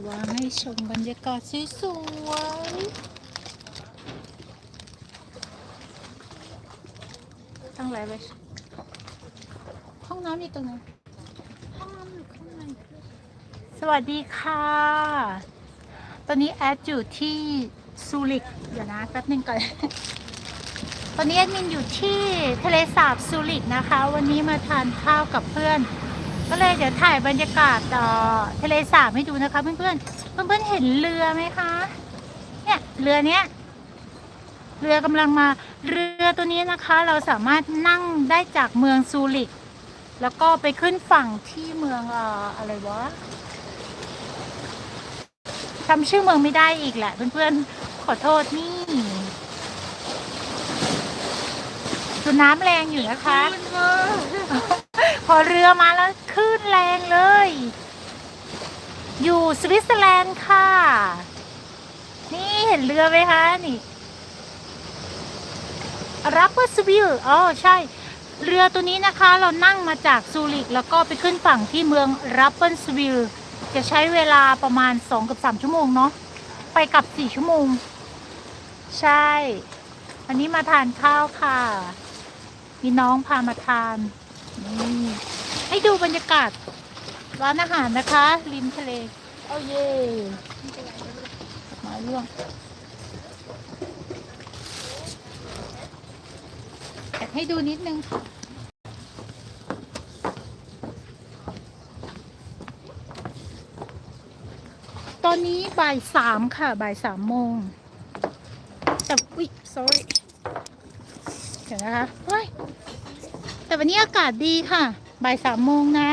าว่าให้ชมบรรยากาศสวยๆตั้งไรไปห้องน้ำอยู่ตรงไหนห้องน้ำอยู่ข้างในสวัสดีค่ะ ตอนนี้แอดอยู่ที่ซูริก เดี๋ยวนะแป๊บหนึงก่อนตอนนี้แอดมินอยู่ที่ทะเลสาบซูริกนะคะ วันนี้มาทานข้าวกับเพื่อน ก็เลยเดี๋ยวถ่ายบรรยากาศอ่อทะเลสาบให้ดูนะคะ เพื่อนๆเพื่อนๆเห็นเรือไหมคะ เนี่ยเรือเนี้ยเรือกำลังมาเรือตัวนี้นะคะ เราสามารถนั่งได้จากเมืองซูริก แล้วก็ไปขึ้นฝั่งที่เมืองอ่ออะไรวะจำชื่อเมืองไม่ได้อีกแหละ เพื่อนๆขอโทษนี่คือน้ำแรงอยู่นะคะ อเรือมาแล้วคลื่นแรงเลย อยู่สวิตเซอร์แลนด์ค่ะ นี่เห็นเรือไหมคะนี่รับเปอร์สวิลอ๋อใช่ เรือตัวนี้นะคะเรานั่งมาจากซูริก แล้วก็ไปขึ้นฝั่งที่เมืองรับเปอร์สวิลจะใช้เวลาประมาณ2กับ3ชั่วโมงเนาะไปกลับ 4 ชั่วโมง ใช่วันนี้มาทานข้าวค่ะ มีน้องพามาทาน ให้ดูบรรยากาศร้านอาหารนะคะ ริมทะเลเอาเย่มาล่วงอยากให้ดูนิดนึงค่ะตอนนี้บ่ายสามค่ะ บ่ายสามโมงแต่อุ๊ย sorry เดี๋ยวนะคะเฮ้ย แต่วันนี้อากาศดีค่ะ บ่ายสามโมงนะ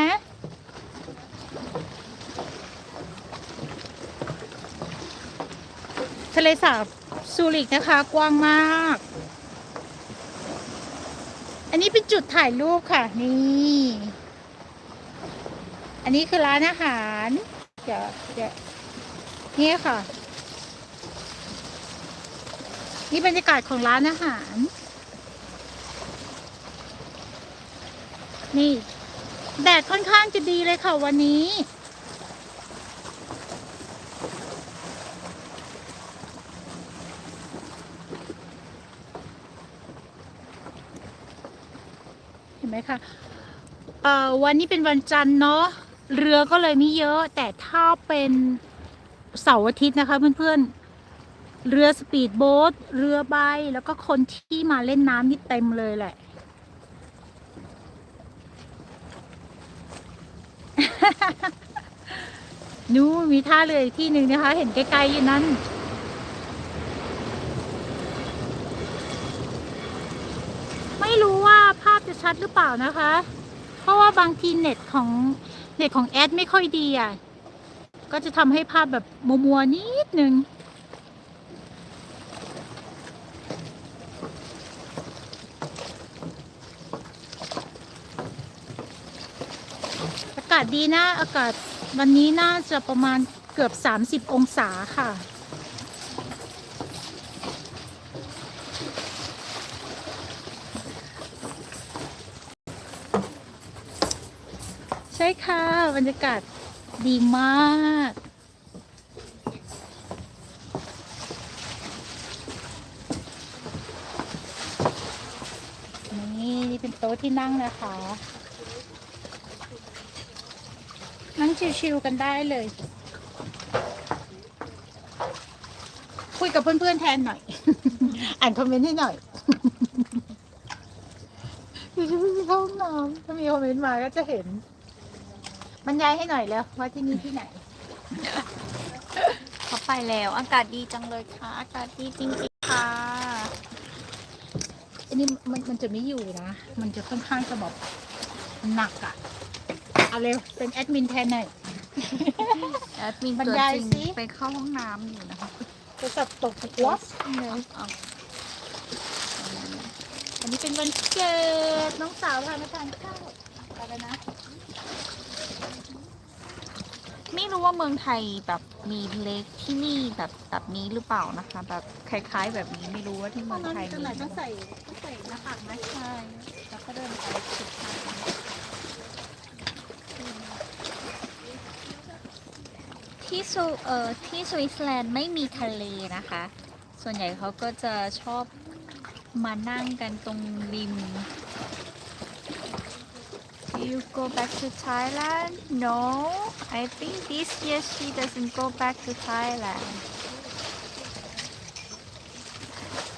ทะเลสาบซูริกนะคะ กว้างมาก อันนี้เป็นจุดถ่ายรูปค่ะ นี่ อันนี้คือร้านอาหาร เดี๋ยวเดี๋ยวนี่ค่ะ นี่บรรยากาศของร้านอาหาร นี่ แดดค่อนข้างจะดีเลยค่ะวันนี้ เห็นไหมคะเอ่อวันนี้เป็นวันจันทร์เนาะเรือก็เลยไม่เยอะ แต่ถ้าเป็นเสาร์อาทิตย์นะคะเพื่อนๆ เรือสปีดโบ๊ทเรือใบแล้วก็คนที่มาเล่นน้ำนี่เต็มเลยแหละ นู้มีท่าเรืออีกที่หนึ่งนะคะ เห็นไกลๆอยู่นั้น ไม่รู้ว่าภาพจะชัดหรือเปล่านะคะ เพราะว่าบางทีเน็ตของเน็ตของแอดไม่ค่อยดีอะ ก็จะทำให้ภาพแบบมัวๆนิดนึงากาศดีนะ อากาศวันนี้น่าจะประมาณเกือบ 30 องศาค่ะ ใช่ค่ะ บรรยากาศดีมากนี่เป็นโต๊ะที่นั่งนะคะ นั่งชิวๆกันได้เลย คุยกับเพื่อนๆแทนหน่อย อ่านคอมเมนต์ให้หน่อยอยู่ที่พี่เข้าห้องน้ำถ้ามีคอมเมนต์มาก็จะเห็น บรรยายให้หน่อยแล้วว่าที่นี่ที่ไหน เขาไปแล้ว อากาศดีจังเลยค่ะ อากาศดีจริงๆค่ะ อันนี้มันมันจะไม่อยู่นะ มันจะค่อนข้างจะแบบหนักอะ เอาเร็ว เป็นแอดมินแทนหน่อย แอดมินบรรตัวยายจริงสิ ไปเข้าห้องน้ำอยู่นะคะจะสับตกหัวเลยเอาอันนี้เป็นวันเกิดน้องสาวพามาทานข้าวอะไรนะ ไม่รู้ว่าเมืองไทยแบบมีเล็กที่นี่แบบแบบนี้หรือเปล่านะคะ แบบคล้ายๆ แบบนี้ไม่รู้ว่าที่ห้เมืององน้ำไทอยยู่ตรงมีไหนต้องใส่ต้องใส่หน้ากากไหมใช่แล้วก็เดินไปสุดทาง ที่สวเอ่อที่สวิตเซอร์แลนด์ไม่มีทะเลนะคะ ส่วนใหญ่เขาก็จะชอบมานั่งกันตรงริม You go back to Thailand? No, I think this year she doesn't go back to Thailand.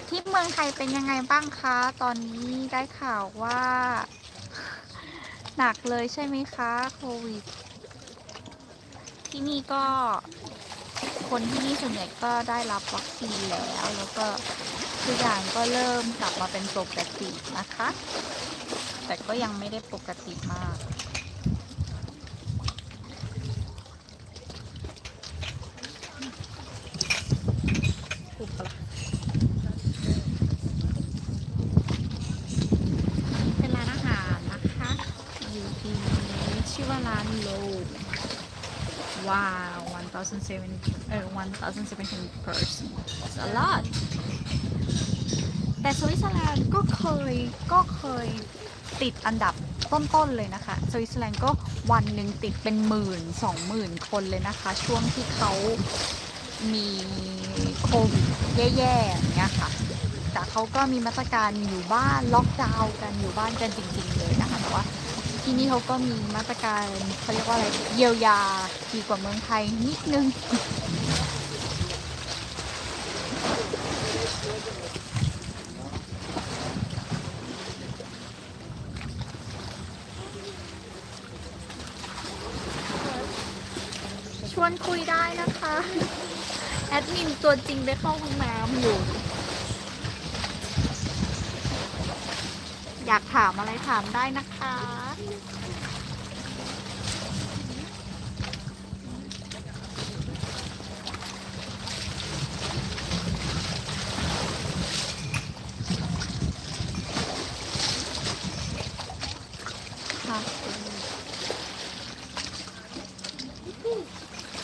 ที่เมืองไทยเป็นยังไงบ้างคะ ตอนนี้ได้ข่าวว่า หนักเลยใช่ไหมคะ โควิด ที่นี่ก็คนที่นี่ส่วนใหญ่ก็ได้รับวัคซีนแล้ว แล้วก็ทุกอย่างก็เริ่มกลับมาเป็นปกตินะคะ แต่ก็ยังไม่ได้ปกติมาก เป็นร้านอาหารนะคะ อยู่ที่ชื่อว่าร้านโล ว้าว1,007เออ1,017 person It's a lot แต่สวิตเซอร์แลนด์ก็เคยก็เคยติดอันดับต้นๆเลยนะคะ สวิตเซอร์แลนด์ก็วันหนึ่งติดเป็นหมื่นสองหมื่นคนเลยนะคะ ช่วงที่เขามีโควิดแย่ๆอย่างเงี้ยค่ะ แต่เขาก็มีมาตรการอยู่บ้านล็อกดาวน์กันอยู่บ้านกันจริงๆเลยนะคะ แต่ว่า ที่นี่เขาก็มีมาตรการเขาเรียกว่าอะไรเยียวยาดีกว่าเมืองไทยนิดนึง ชวนคุยได้นะคะ แอดมินตัวจริงไปเข้าห้องน้ำอยู่ อยากถามอะไรถามได้นะคะ ค่ะ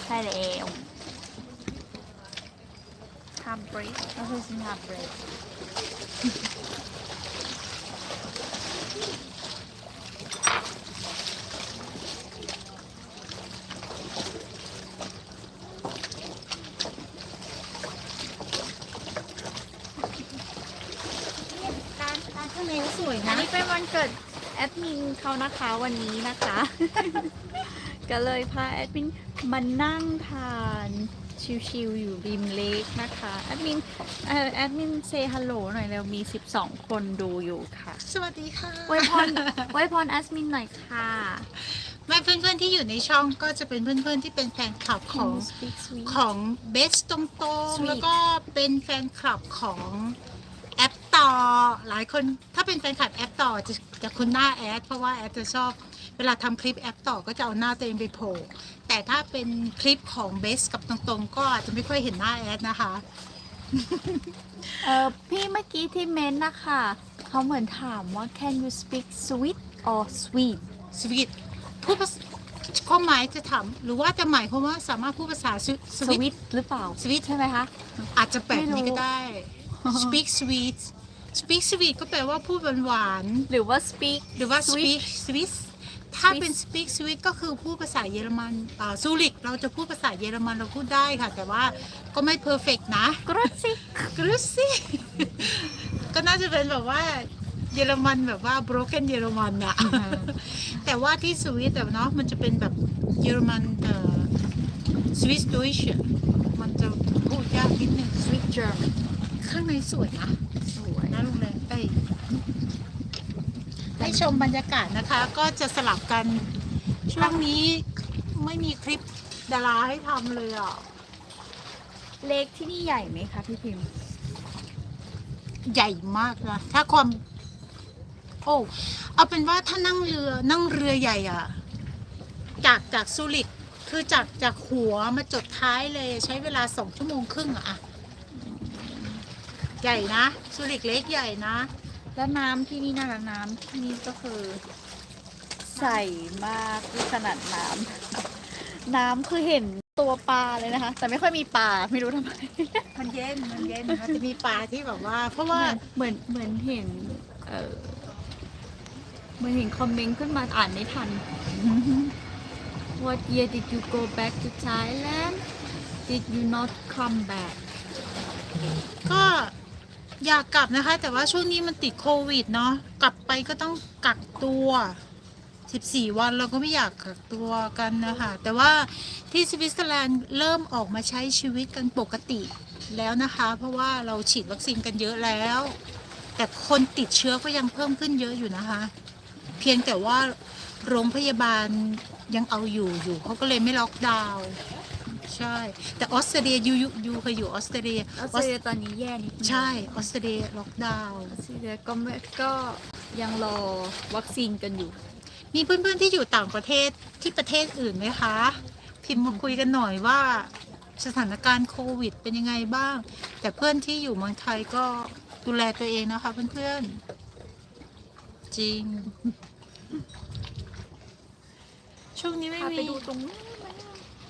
ใช่แล้วทำเบรกก็คือฉันทำเบรก ร้านร้าน ข้างในก็สวยอันนะนี้เป็นวันเกิดแอดมินเขานะคะวันนี้นะคะ ก็เลยพาแอดมินมานั่งทานชิวๆอยู่ริมเลกนะคะแอดมินเอ่อแอดมินเซฮัลโหลหน่อยเร็วมี 12 คนดูอยู่ค่ะสวัสดีค่ะไวยพรไวยพรแอดมินหน่อยค่ะแม่เพื่อนๆที่อยู่ในช่องก็จะเป็นเพื่อนๆที่เป็นแฟนคลับของ Can you speak sweet ของเบสตรง Sweet ๆแล้วก็เป็นแฟนคลับของแอปต่อ หลายคนถ้าเป็นแฟนคลับแอปต่อจะจะคุ้นหน้าแอดเพราะว่าแอดจะชอบ เวลาทำคลิปแอปต่อก็จะเอาหน้าตัวเองไปโผล่แต่ถ้าเป็นคลิปของเบสกับตรงๆ ก็อาจจะไม่ค่อยเห็นหน้าแอดนะคะ เออพี่เมื่อกี้ที่เม้นต์นะคะเขาเหมือนถามว่า can you speak sweet or sweet สวีทพูดภาษาความหมายจะถามหรือว่าจะหมายความว่าสามารถพูดภาษาสสวิต sweet หรือเปล่า sweet ใช่ไหมคะ อาจจะแปลกนี้ไม่รู้ก็ได้ speak sweet speak sweet ก็แปลว่าพูดหวานๆหรือว่า speak หรือว่า Swiss speak Swiss ถ้า Swiss เป็น speak Swiss ก็คือพูดภาษาเยอรมันอ่าซูริกเราจะพูดภาษาเยอรมันเราพูดได้ค่ะ แต่ว่าก็ไม่ perfect นะ กรุสิกรุสิก็น่าจะเป็นแบบว่าเยอรมันแบบว่า broken เยอรมันอะแต่ว่าที่สวิตแต่เนาะมันจะเป็นแบบเยอรมันเอ่อ Swiss Deutsch มันจะพูดยากนิดนึง sweet German ข้างในสวยนะสวยนะโรงแรมเอ้ยให้ชมบรรยากาศนะคะ ก็จะสลับกันช่วงนี้ไม่มีคลิปดาราให้ทำเลยอะเล็กที่นี่ใหญ่ไหมคะพี่พิมพ์ ใหญ่มากนะถ้าความโอ้เอาเป็นว่าถ้านั่งเรือนั่งเรือใหญ่อะ จากจากซูริกคือจากจากหัวมาจดท้ายเลยใช้เวลาสองชั่วโมงครึ่งอะอะ ใหญ่นะซูริกเล็กใหญ่นะ แล้วน้ำที่นี่นะคะน้ำที่นี่ก็คือ ใสมากคือขนาดน้ำน้ำคือเห็นตัวปลาเลยนะคะ แต่ไม่ค่อยมีปลาไม่รู้ทำไม มันเย็นมันเย็นมันจะมีปลาที่แบบว่า เพราะว่าเหมือนเหมือนเห็น เออเหมือนเห็นคอมเมนต์ขึ้นมาอ่านไม่ทัน What year did you go back to Thailand Did you not come back ก็ อยากกลับนะคะ แต่ว่าช่วงนี้มันติดโควิดเนาะกลับไปก็ต้องกักตัว 14 วันเราก็ไม่อยากกักตัวกันนะคะแต่ว่าที่สวิตเซอร์แลนด์เริ่มออกมาใช้ชีวิตกันปกติแล้วนะคะ เพราะว่าเราฉีดวัคซีนกันเยอะแล้ว แต่คนติดเชื้อก็ยังเพิ่มขึ้นเยอะอยู่นะคะ เพียงแต่ว่าโรงพยาบาลยังเอาอยู่อยู่เขาก็เลยไม่ล็อกดาวน์ ใช่ แต่ออสเตรเลียยูยูยูเคยอยู่ออสเตรเลียออสเตรเลียตอนนี้แย่นิดนึงใช่ออสเตรเลียล็อกดาวน์ออสเตรเลียก็ไม่ก็ยังรอวัคซีนกันอยู่ มีเพื่อนๆที่อยู่ต่างประเทศที่ประเทศอื่นไหมคะ พิมพ์มาคุยกันหน่อยว่าสถานการณ์โควิดเป็นยังไงบ้าง แต่เพื่อนที่อยู่เมืองไทยก็ดูแลตัวเองนะคะเพื่อนๆ จริง ช่วงนี้ไม่พามีไปดูตรงนู้น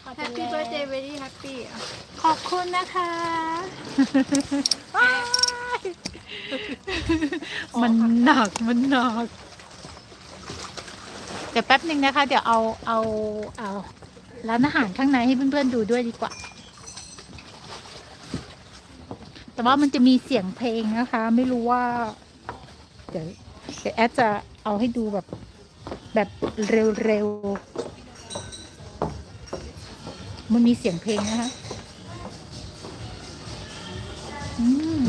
แฮปปี้เบิร์ดเดย์เวรี่แฮปปี้ขอบคุณนะคะ มันหนักมันหนักเดี๋ยวแป๊บหนึ่งนะคะ เดี๋ยวเอาเอาเอาร้านอาหารข้างในให้เพื่อนๆดูด้วยดีกว่า แต่ว่ามันจะมีเสียงเพลงนะคะ ไม่รู้ว่า เดี๋ยวเดี๋ยวแอดจะเอาให้ดูแบบแบบเร็วๆ มันมีเสียงเพลงนะคะอืม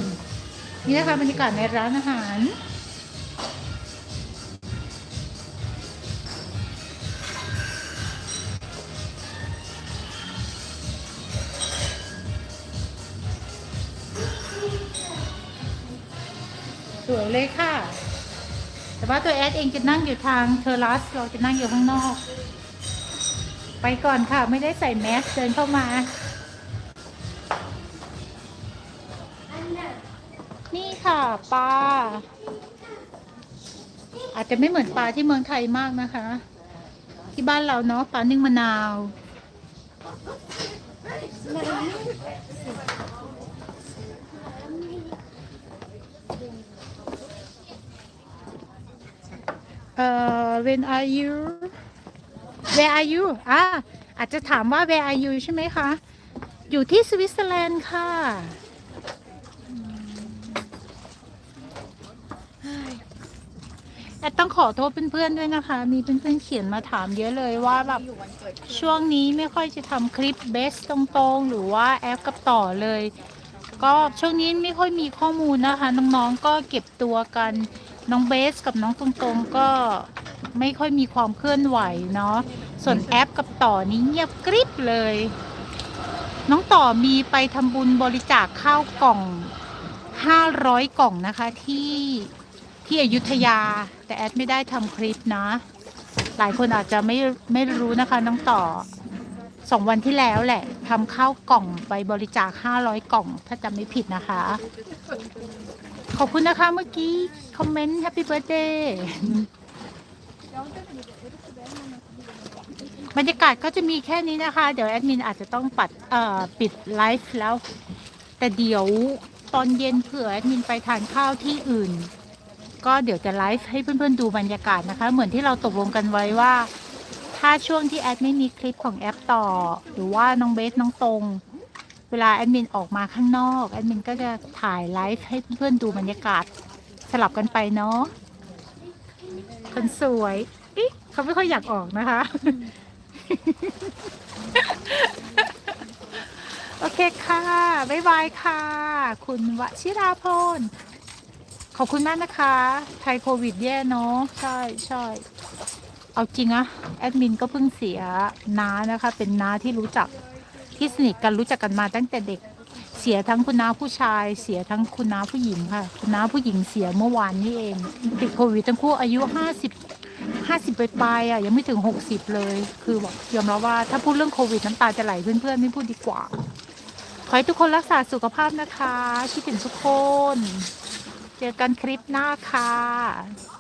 นี่นะคะบรรยากาศในร้านอาหารสวยเลยค่ะ แต่ว่าตัวแอดเองจะนั่งอยู่ทางเทอร์รัส เราจะนั่งอยู่ข้างนอก ไปก่อนค่ะ ไม่ได้ใส่แมสเดินเข้ามา นี่ค่ะปลาอาจจะไม่เหมือนปลาที่เมืองไทยมากนะคะ ที่บ้านเราเนาะปลานึ่งมะนาวเอ่อ when are you where are you อะอาจจะถามว่า where are you ใช่ไหมคะ อยู่ที่สวิตเซอร์แลนด์ค่ะแอดต้องขอโทษเพื่อนๆด้วยนะคะ มีเพื่อนๆเขียนมาถามเยอะเลยว่าแบบช่วงนี้ไม่ค่อยจะทำคลิปเบสตรงๆ หรือว่าแอปกับต่อเลย ก็ช่วงนี้ไม่ค่อยมีข้อมูลนะคะ น้องๆก็เก็บตัวกันน้องเบสกับน้องตรงๆก็ไม่ค่อยมีความเคลื่อนไหวเนาะ ส่วนแอปกับต่อนี้เงียบกริบเลย น้องต่อมีไปทำบุญบริจาคข้าวกล่อง 500 กล่องนะคะที่ที่อยุธยา แต่แอดไม่ได้ทำคลิปนะ หลายคนอาจจะไม่ไม่รู้นะคะ น้องต่อสองวันที่แล้วแหละทำข้าวกล่องไปบริจาค 500 กล่อง ถ้าจำไม่ผิดนะคะ ขอบคุณนะคะเมื่อกี้ คอมเมนต์ Happy Birthday บร บรรยากาศก็จะมีแค่นี้นะคะ เดี๋ยวแอดมินอาจจะต้องปัดเอ่อปิดไลฟ์แล้ว แต่เดี๋ยวตอนเย็นเผื่อแอดมินไปทานข้าวที่อื่น ก็เดี๋ยวจะไลฟ์ให้เพื่อนๆดูบรรยากาศนะคะ เหมือนที่เราตกลงกันไว้ว่า ถ้าช่วงที่แอดไม่มีคลิปของแอปต่อ หรือว่าน้องเบสน้องตรง เวลาแอดมินออกมาข้างนอกแอดมินก็จะถ่ายไลฟ์ให้เพื่อนๆดูบรรยากาศสลับกันไปเนาะคนสวยอิ๊เขาไม่ค่อยอยากออกนะคะ โอเคค่ะ บ๊ายบายค่ะ คุณวชิราพรขอบคุณมากนะคะ ไทยโควิดแย่เนาะ ใช่ใช่เอาจริงอะแอดมินก็เพิ่งเสียน้านะคะ เป็นน้าที่รู้จักที่สนิทกันรู้จักกันมาตั้งแต่เด็ก เสียทั้งคุณน้าผู้ชาย เสียทั้งคุณน้าผู้หญิงค่ะ คุณน้าผู้หญิงเสียเมื่อวานนี้เอง ติดโควิดทั้งคู่อายุห้าสิบ ห้าสิบปลายๆอะยังไม่ถึงหกสิบเลย คือบอกยอมรับว่าถ้าพูดเรื่องโควิดน้ำตาจะไหลเพื่อนๆไม่พูดดีกว่า ขอให้ทุกคนรักษาสุขภาพนะคะคิดถึงทุกคน เจอกันคลิปหน้าค่ะ